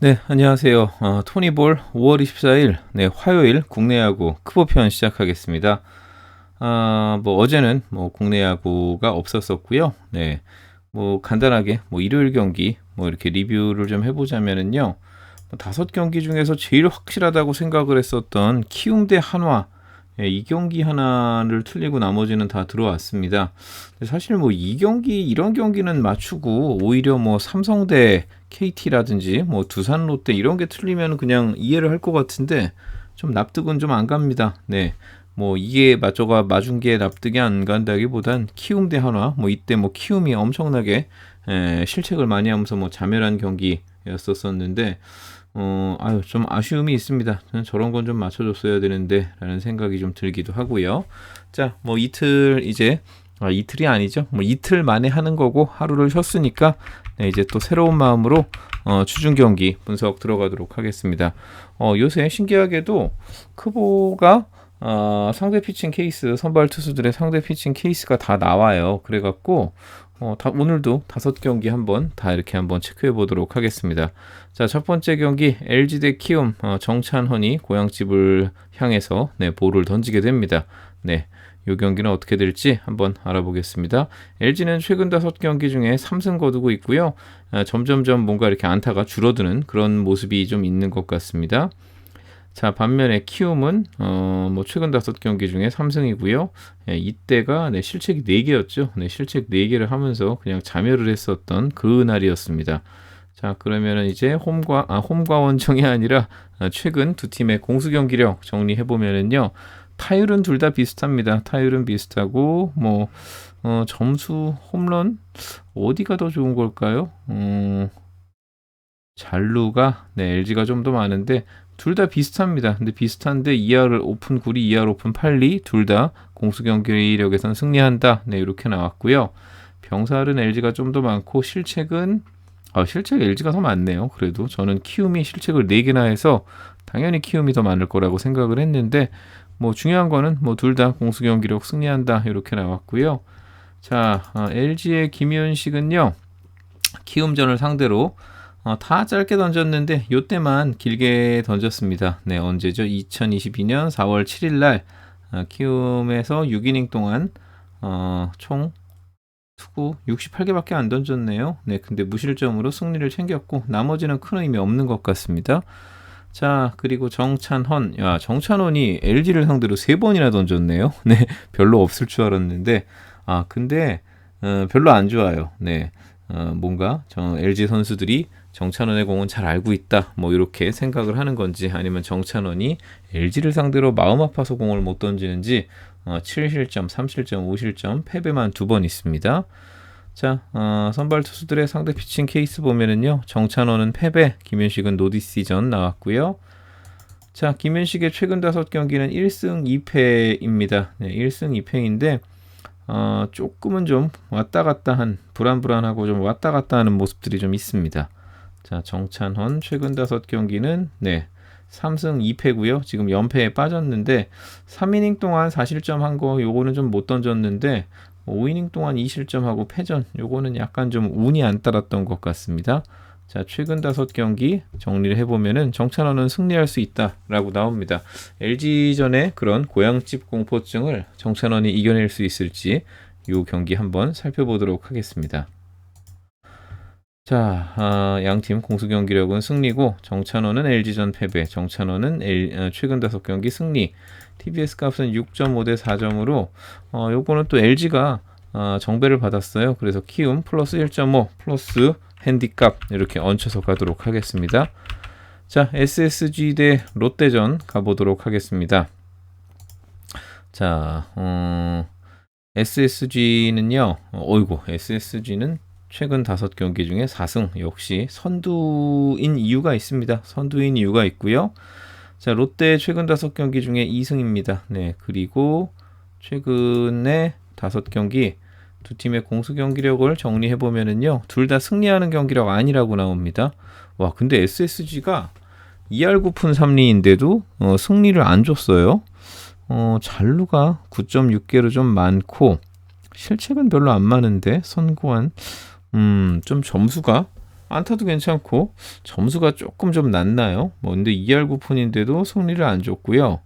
네, 안녕하세요. 어, 토니볼 5월 24일, 네, 화요일 국내 야구 크보편 시작하겠습니다. 아, 뭐 어제는 뭐 국내 야구가 없었었고요. 네, 뭐 간단하게 뭐 일요일 경기 뭐 이렇게 리뷰를 좀 해보자면은요. 뭐 다섯 경기 중에서 제일 확실하다고 생각을 했었던 키움대 한화 예, 이 경기 하나를 틀리고 나머지는 다 들어왔습니다. 사실 뭐 이 경기 이런 경기는 맞추고 오히려 뭐 삼성대 KT라든지 뭐 두산 롯데 이런 게 틀리면 그냥 이해를 할 것 같은데 좀 납득은 좀 안 갑니다. 네. 뭐 이게 맞저가 맞은 게 납득이 안 간다기보단 키움 대 한화 뭐 이때 뭐 키움이 엄청나게 에, 실책을 많이 하면서 뭐 자멸한 경기였었었는데 어, 아유, 좀 아쉬움이 있습니다. 저런 건 좀 맞춰줬어야 되는데, 라는 생각이 좀 들기도 하고요. 자, 뭐 이틀 이제, 아, 이틀이 아니죠. 뭐 이틀 만에 하는 거고, 하루를 쉬었으니까, 네, 이제 또 새로운 마음으로, 어, 추중 경기 분석 들어가도록 하겠습니다. 어, 요새 신기하게도, 크보가, 어, 상대 피칭 케이스, 선발 투수들의 상대 피칭 케이스가 다 나와요. 그래갖고, 어, 다, 오늘도 다섯 경기 한번 다 이렇게 한번 체크해 보도록 하겠습니다. 자, 첫 번째 경기 LG 대 키움 어, 정찬헌이 고향집을 향해서 네, 볼을 던지게 됩니다. 네. 이 경기는 어떻게 될지 한번 알아보겠습니다. LG는 최근 다섯 경기 중에 3승 거두고 있고요. 아, 점점점 뭔가 이렇게 안타가 줄어드는 그런 모습이 좀 있는 것 같습니다. 자 반면에 키움은 어, 뭐 최근 다섯 경기 중에 3승이고요. 예, 이때가 네, 실책이 4개였죠. 네, 실책 4개를 하면서 그냥 자멸을 했었던 그 날이었습니다. 자 그러면은 이제 홈과 아, 홈과 원정이 아니라 아, 최근 두 팀의 공수 경기력 정리해 보면은요. 타율은 둘 다 비슷합니다. 타율은 비슷하고 뭐 어, 점수 홈런 어디가 더 좋은 걸까요? 음, 잘루가 네 LG가 좀 더 많은데 둘 다 비슷합니다. 근데 비슷한데 2할 오픈 9리, 2할 오픈 8리 둘 다 공수 경기력에선 승리한다. 네, 이렇게 나왔고요. 병살은 LG가 좀 더 많고 실책은 아, 실책 LG가 더 많네요. 그래도 저는 키움이 실책을 4개나 해서 당연히 키움이 더 많을 거라고 생각을 했는데 뭐 중요한 거는 뭐 둘 다 공수 경기력 승리한다. 이렇게 나왔고요. 자, 아, LG의 김현식은요. 키움전을 상대로 어, 다 짧게 던졌는데 요때만 길게 던졌습니다. 네, 언제죠? 2022년 4월 7일 날 어, 키움에서 6이닝 동안 어, 총 투구 68개밖에 안 던졌네요. 네, 근데 무실점으로 승리를 챙겼고 나머지는 큰 의미 없는 것 같습니다. 자, 그리고 정찬헌. 야, 정찬헌이 LG를 상대로 세 번이나 던졌네요. 네, 별로 없을 줄 알았는데 아, 근데 어, 별로 안 좋아요. 네. 어, 뭔가 저 LG 선수들이 정찬원의 공은 잘 알고 있다. 뭐 이렇게 생각을 하는 건지 아니면 정찬원이 LG를 상대로 마음 아파서 공을 못 던지는지 어, 7실점, 3실점, 5실점 패배만 두 번 있습니다. 자, 어, 선발 투수들의 상대 피칭 케이스 보면은요. 정찬원은 패배, 김현식은 노디시전 나왔고요. 자, 김현식의 최근 다섯 경기는 1승 2패입니다. 네, 1승 2패인데 어, 조금은 좀 왔다 갔다 한 불안불안하고 좀 왔다 갔다 하는 모습들이 좀 있습니다. 자, 정찬헌 최근 다섯 경기는 네. 3승 2패고요. 지금 연패에 빠졌는데 3이닝 동안 4실점 한 거 요거는 좀 못 던졌는데 5이닝 동안 2실점하고 패전 요거는 약간 좀 운이 안 따랐던 것 같습니다. 자, 최근 다섯 경기 정리를 해보면은 정찬원은 승리할 수 있다라고 나옵니다. LG전의 그런 고향집 공포증을 정찬원이 이겨낼 수 있을지 이 경기 한번 살펴보도록 하겠습니다. 자, 아, 양팀 공수 경기력은 승리고 정찬호는 LG전 패배, 정찬호는 L, 어, 최근 다섯 경기 승리. TBS 값은 6.5 대 4점으로 어, 요거는 또 LG가 어, 정배를 받았어요. 그래서 키움 플러스 1.5 플러스 핸디값 이렇게 얹혀서 가도록 하겠습니다. 자, SSG 대 롯데전 가보도록 하겠습니다. 자, 어, SSG는요, 어이구, SSG는 최근 다섯 경기 중에 4승 역시 선두인 이유가 있습니다. 선두인 이유가 있고요. 자, 롯데 최근 다섯 경기 중에 2승입니다. 네, 그리고 최근에 다섯 경기 두 팀의 공수 경기력을 정리해 보면은요. 둘 다 승리하는 경기력 아니라고 나옵니다. 와, 근데 SSG가 2할 9푼 3리인데도 어, 승리를 안 줬어요. 어, 잔루가 9.6개로 좀 많고 실책은 별로 안 많은데 선구한 음, 좀 점수가 안타도 괜찮고 점수가 조금 좀 낮나요? 뭐 근데 2할 9푼인데도 승리를 안 줬고요.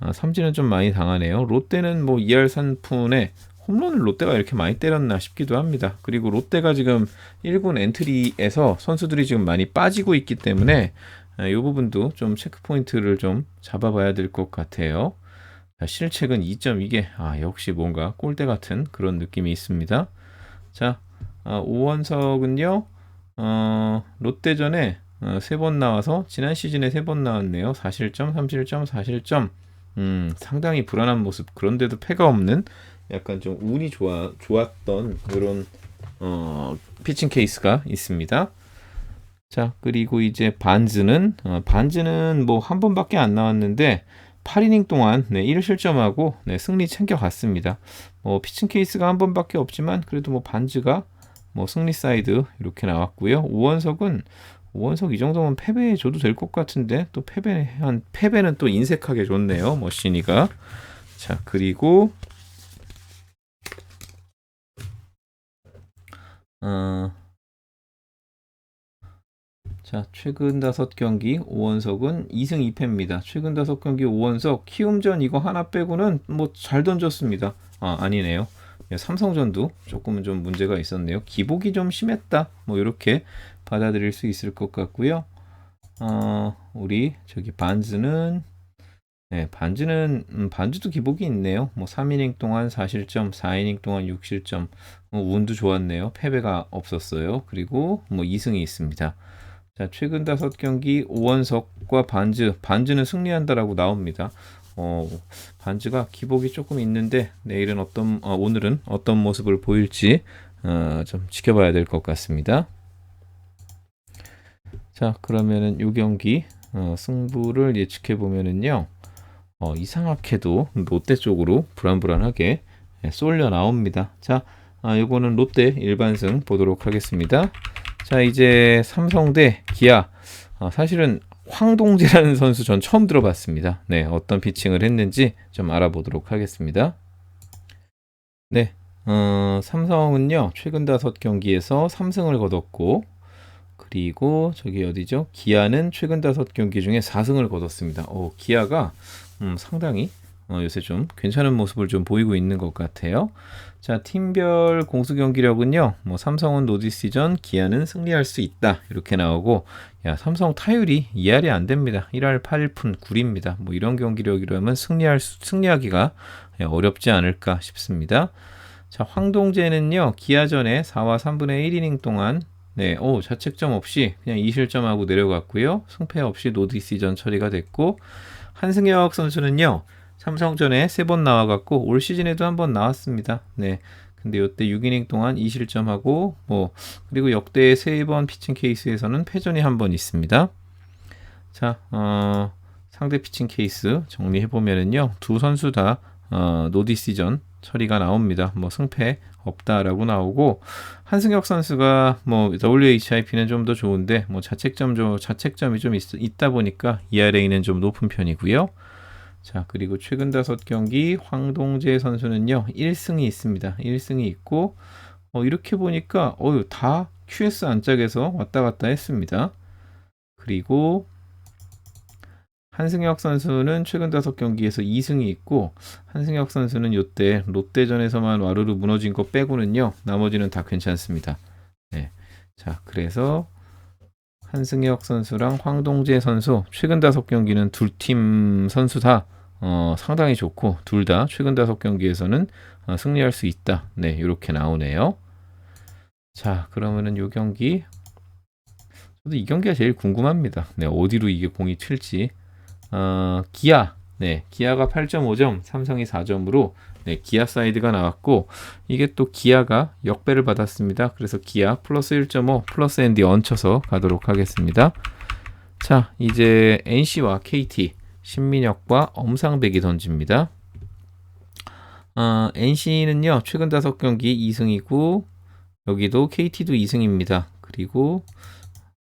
아, 삼진은 좀 많이 당하네요. 롯데는 뭐 2할 3푼에 홈런을 롯데가 이렇게 많이 때렸나 싶기도 합니다. 그리고 롯데가 지금 1군 엔트리에서 선수들이 지금 많이 빠지고 있기 때문에 이 부분도 좀 체크 포인트를 좀 잡아봐야 될 것 같아요. 자, 실책은 2.2개. 아, 역시 뭔가 꼴대 같은 그런 느낌이 있습니다. 자, 아, 오원석은요, 어, 롯데전에 어, 세번 나와서 지난 시즌에 세 번 나왔네요. 4실점, 3실점, 4실점. 음, 상당히 불안한 모습. 그런데도 패가 없는 약간 좀 운이 좋아 좋았던 그런 어, 피칭 케이스가 있습니다. 자 그리고 이제 반즈는 어, 반즈는 뭐 한 번밖에 안 나왔는데 8이닝 동안 네, 1실점하고 네, 승리 챙겨갔습니다. 뭐 피칭 케이스가 한 번밖에 없지만 그래도 뭐 반즈가 뭐 승리 사이드 이렇게 나왔고요. 오원석은 오원석 이 정도면 패배 줘도 될 것 같은데 또 패배 한 패배는 또 인색하게 줬네요. 머신이가 자 그리고 어, 자, 최근 다섯 경기 오원석은 2승 2패입니다. 최근 다섯 경기 오원석 키움전 이거 하나 빼고는 뭐 잘 던졌습니다. 아, 아니네요. 예, 삼성전도 조금은 좀 문제가 있었네요. 기복이 좀 심했다. 뭐 이렇게 받아들일 수 있을 것 같고요. 어, 우리 저기 반즈는 네, 반지는 음, 반지도 기복이 있네요. 뭐 3이닝 동안 4실점, 4이닝 동안 6실점. 뭐 운도 좋았네요. 패배가 없었어요. 그리고 뭐 2승이 있습니다. 자, 최근 다섯 경기 오원석과 반즈, 반즈는 승리한다라고 나옵니다. 어, 반즈가 기복이 조금 있는데 내일은 어떤 어, 오늘은 어떤 모습을 보일지 어, 좀 지켜봐야 될 것 같습니다. 자, 그러면은 요 경기 어, 승부를 예측해 보면은요. 어, 이상하게도 롯데 쪽으로 불안불안하게 예, 쏠려 나옵니다. 자, 아, 요거는 롯데 일반승 보도록 하겠습니다. 자, 이제 삼성 대 기아. 아, 사실은 황동재라는 선수 전 처음 들어봤습니다. 네, 어떤 피칭을 했는지 좀 알아보도록 하겠습니다. 네, 어, 삼성은요, 최근 다섯 경기에서 3승을 거뒀고, 그리고 저기 어디죠? 기아는 최근 다섯 경기 중에 4승을 거뒀습니다. 오, 기아가 음, 상당히 어, 요새 좀 괜찮은 모습을 좀 보이고 있는 것 같아요. 자, 팀별 공수 경기력은요. 뭐 삼성은 노디시전, 기아는 승리할 수 있다. 이렇게 나오고 야, 삼성 타율이 2할이 안 됩니다. 1할 8푼 9입니다. 뭐 이런 경기력이라면 승리할 수, 승리하기가 어렵지 않을까 싶습니다. 자, 황동재는요. 기아전에 4와 3분의 1이닝 동안 네, 오, 자책점 없이 그냥 2실점하고 내려갔고요. 승패 없이 노디시전 처리가 됐고 한승혁 선수는요. 삼성전에 세 번 나와갖고 올 시즌에도 한 번 나왔습니다. 네. 근데 이때 6이닝 동안 2실점하고 뭐 그리고 역대 세 번 피칭 케이스에서는 패전이 한 번 있습니다. 자, 어, 상대 피칭 케이스 정리해 보면은요. 두 선수 다 어, 노디시전 처리가 나옵니다. 뭐 승패 없다라고 나오고 한승혁 선수가 뭐 WHIP는 좀 더 좋은데 뭐 자책점 좀 자책점이 좀 있, 있다 보니까 ERA는 좀 높은 편이고요. 자, 그리고 최근 다섯 경기 황동재 선수는요. 1승이 있습니다. 1승이 있고 어, 이렇게 보니까 어유 다 QS 안짝에서 왔다 갔다 했습니다. 그리고 한승혁 선수는 최근 다섯 경기에서 2승이 있고 한승혁 선수는 이때 롯데전에서만 와르르 무너진 거 빼고는요 나머지는 다 괜찮습니다. 네, 자 그래서 한승혁 선수랑 황동재 선수 최근 다섯 경기는 둘 팀 선수 다 어, 상당히 좋고 둘 다 최근 다섯 경기에서는 어, 승리할 수 있다. 네 이렇게 나오네요. 자 그러면은 요 경기 저도 이 경기가 제일 궁금합니다. 네 어디로 이게 공이 튈지 어, 기아 네, 기아가 8.5점, 삼성이 4점으로 네, 기아 사이드가 나왔고 이게 또 기아가 역배를 받았습니다. 그래서 기아 플러스 1.5 플러스 앤디 얹혀서 가도록 하겠습니다. 자, 이제 NC와 KT 신민혁과 엄상백이 던집니다. 어, NC는요 최근 5경기 2승이고 여기도 KT도 2승입니다. 그리고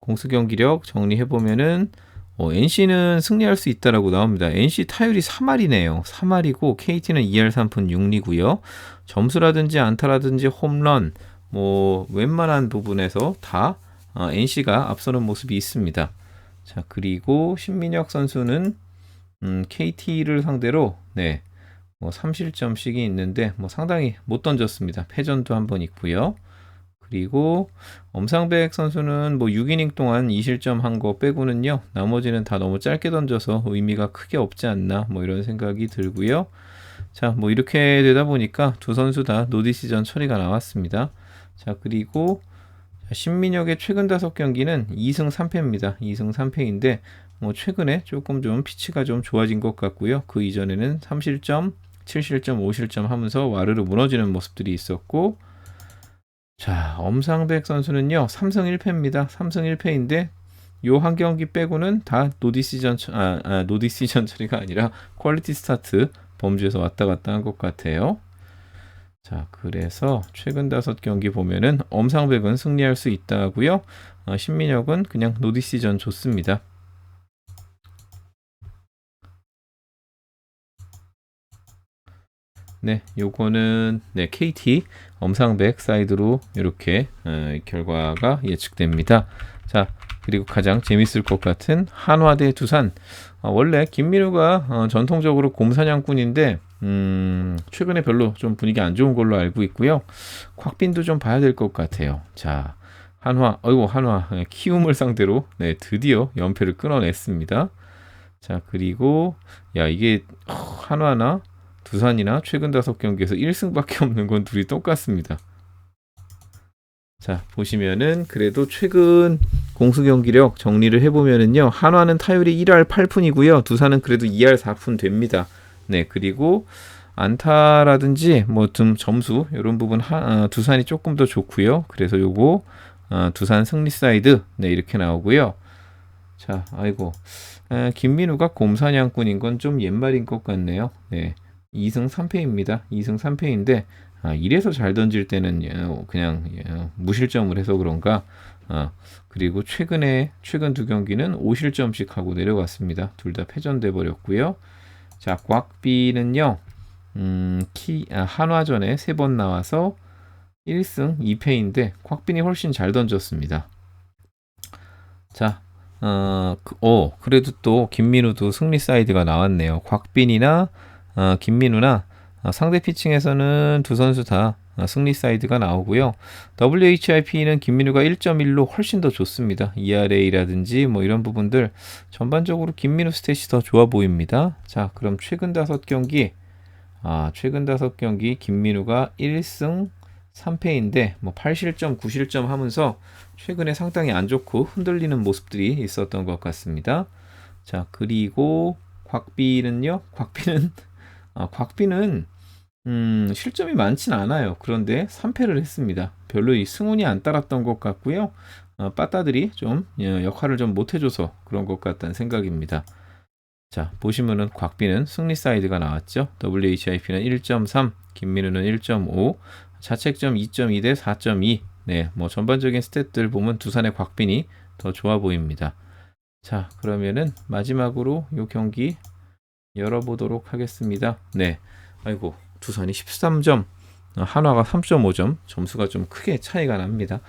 공수 경기력 정리해 보면은 어, NC는 승리할 수 있다라고 나옵니다. NC 타율이 3할이네요. 3할이고 KT는 2할 3푼 6리고요. 점수라든지 안타라든지 홈런 뭐 웬만한 부분에서 다 어, NC가 앞서는 모습이 있습니다. 자, 그리고 신민혁 선수는 음, KT를 상대로 네. 뭐 3실점씩이 있는데 뭐 상당히 못 던졌습니다. 패전도 한 번 있고요. 그리고 엄상백 선수는 뭐 6이닝 동안 2실점 한 거 빼고는요. 나머지는 다 너무 짧게 던져서 의미가 크게 없지 않나 뭐 이런 생각이 들고요. 자, 뭐 이렇게 되다 보니까 두 선수 다 노디 시전 처리가 나왔습니다. 자, 그리고 신민혁의 최근 다섯 경기는 2승 3패입니다. 2승 3패인데 뭐 최근에 조금 좀 피치가 좀 좋아진 것 같고요. 그 이전에는 3실점, 7실점, 5실점 하면서 와르르 무너지는 모습들이 있었고 자, 엄상백 선수는요. 3승 1패입니다. 3승 1패인데 요 한 경기 빼고는 다 노디시전 아, 아 노디시전 처리가 아니라 퀄리티 스타트 범주에서 왔다 갔다 한 것 같아요. 자, 그래서 최근 다섯 경기 보면은 엄상백은 승리할 수 있다고요. 어, 신민혁은 그냥 노디시전 좋습니다. 네, 요거는 네, KT 엄상백 사이드로 이렇게 어, 결과가 예측됩니다. 자, 그리고 가장 재밌을 것 같은 한화 대 두산. 어, 원래 김민우가 어, 전통적으로 곰사냥꾼인데 음, 최근에 별로 좀 분위기 안 좋은 걸로 알고 있고요. 곽빈도 좀 봐야 될 것 같아요. 자, 한화, 어이구 한화 네, 키움을 상대로 네 드디어 연패를 끊어냈습니다. 자 그리고 야 이게 한화나 두산이나 최근 다섯 경기에서 1승밖에 없는 건 둘이 똑같습니다. 자, 보시면은 그래도 최근 공수 경기력 정리를 해보면은요. 한화는 타율이 1할 8푼이고요. 두산은 그래도 2할 4푼 됩니다. 네, 그리고 안타라든지 뭐 좀 점수 이런 부분 하, 어, 두산이 조금 더 좋고요. 그래서 요거 어, 두산 승리 사이드 네 이렇게 나오고요. 자, 아이고 에, 김민우가 곰사냥꾼인 건 좀 옛말인 것 같네요. 네, 2승 3패입니다. 2승 3패인데 아, 이래서 잘 던질 때는 예, 그냥 예, 무실점을 해서 그런가. 아, 그리고 최근에 최근 두 경기는 5실점씩 하고 내려갔습니다. 둘 다 패전돼 버렸고요. 자, 곽비는요. 음, 키 아, 한화전에 세 번 나와서 1승 2패인데 곽빈이 훨씬 잘 던졌습니다. 자, 어, 그, 어, 그래도 또 김민우도 승리 사이드가 나왔네요. 곽빈이나 어, 김민우나 어, 상대 피칭에서는 두 선수 다 어, 승리 사이드가 나오고요. WHIP는 김민우가 1.1로 훨씬 더 좋습니다. ERA라든지 뭐 이런 부분들 전반적으로 김민우 스탯이 더 좋아 보입니다. 자, 그럼 최근 다섯 경기 아, 최근 다섯 경기 김민우가 1승 3패인데 뭐 8실점, 9실점 하면서 최근에 상당히 안 좋고 흔들리는 모습들이 있었던 것 같습니다. 자, 그리고 곽비는요. 곽비는 아, 곽비는 음, 실점이 많진 않아요. 그런데 3패를 했습니다. 별로 이 승운이 안 따랐던 것 같고요. 어, 빠따들이 좀 예, 역할을 좀 못해줘서 그런 것 같다는 생각입니다. 자, 보시면은 곽비는 승리 사이드가 나왔죠. WHIP는 1.3, 김민우는 1.5, 자책점 2.2 대 4.2. 네, 뭐 전반적인 스탯들 보면 두산의 곽빈이 더 좋아 보입니다. 자, 그러면은 마지막으로 이 경기 열어보도록 하겠습니다. 네. 아이고, 두산이 13점, 한화가 3.5점, 점수가 좀 크게 차이가 납니다.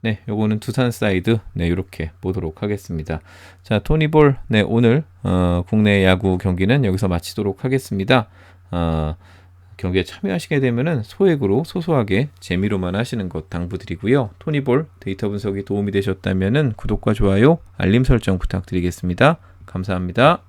네, 요거는 두산 사이드, 네, 이렇게 보도록 하겠습니다. 자, 토니볼, 네, 오늘, 어, 국내 야구 경기는 여기서 마치도록 하겠습니다. 어, 경기에 참여하시게 되면은 소액으로 소소하게 재미로만 하시는 것 당부드리고요. 토니볼 데이터 분석이 도움이 되셨다면은 구독과 좋아요, 알림 설정 부탁드리겠습니다. 감사합니다.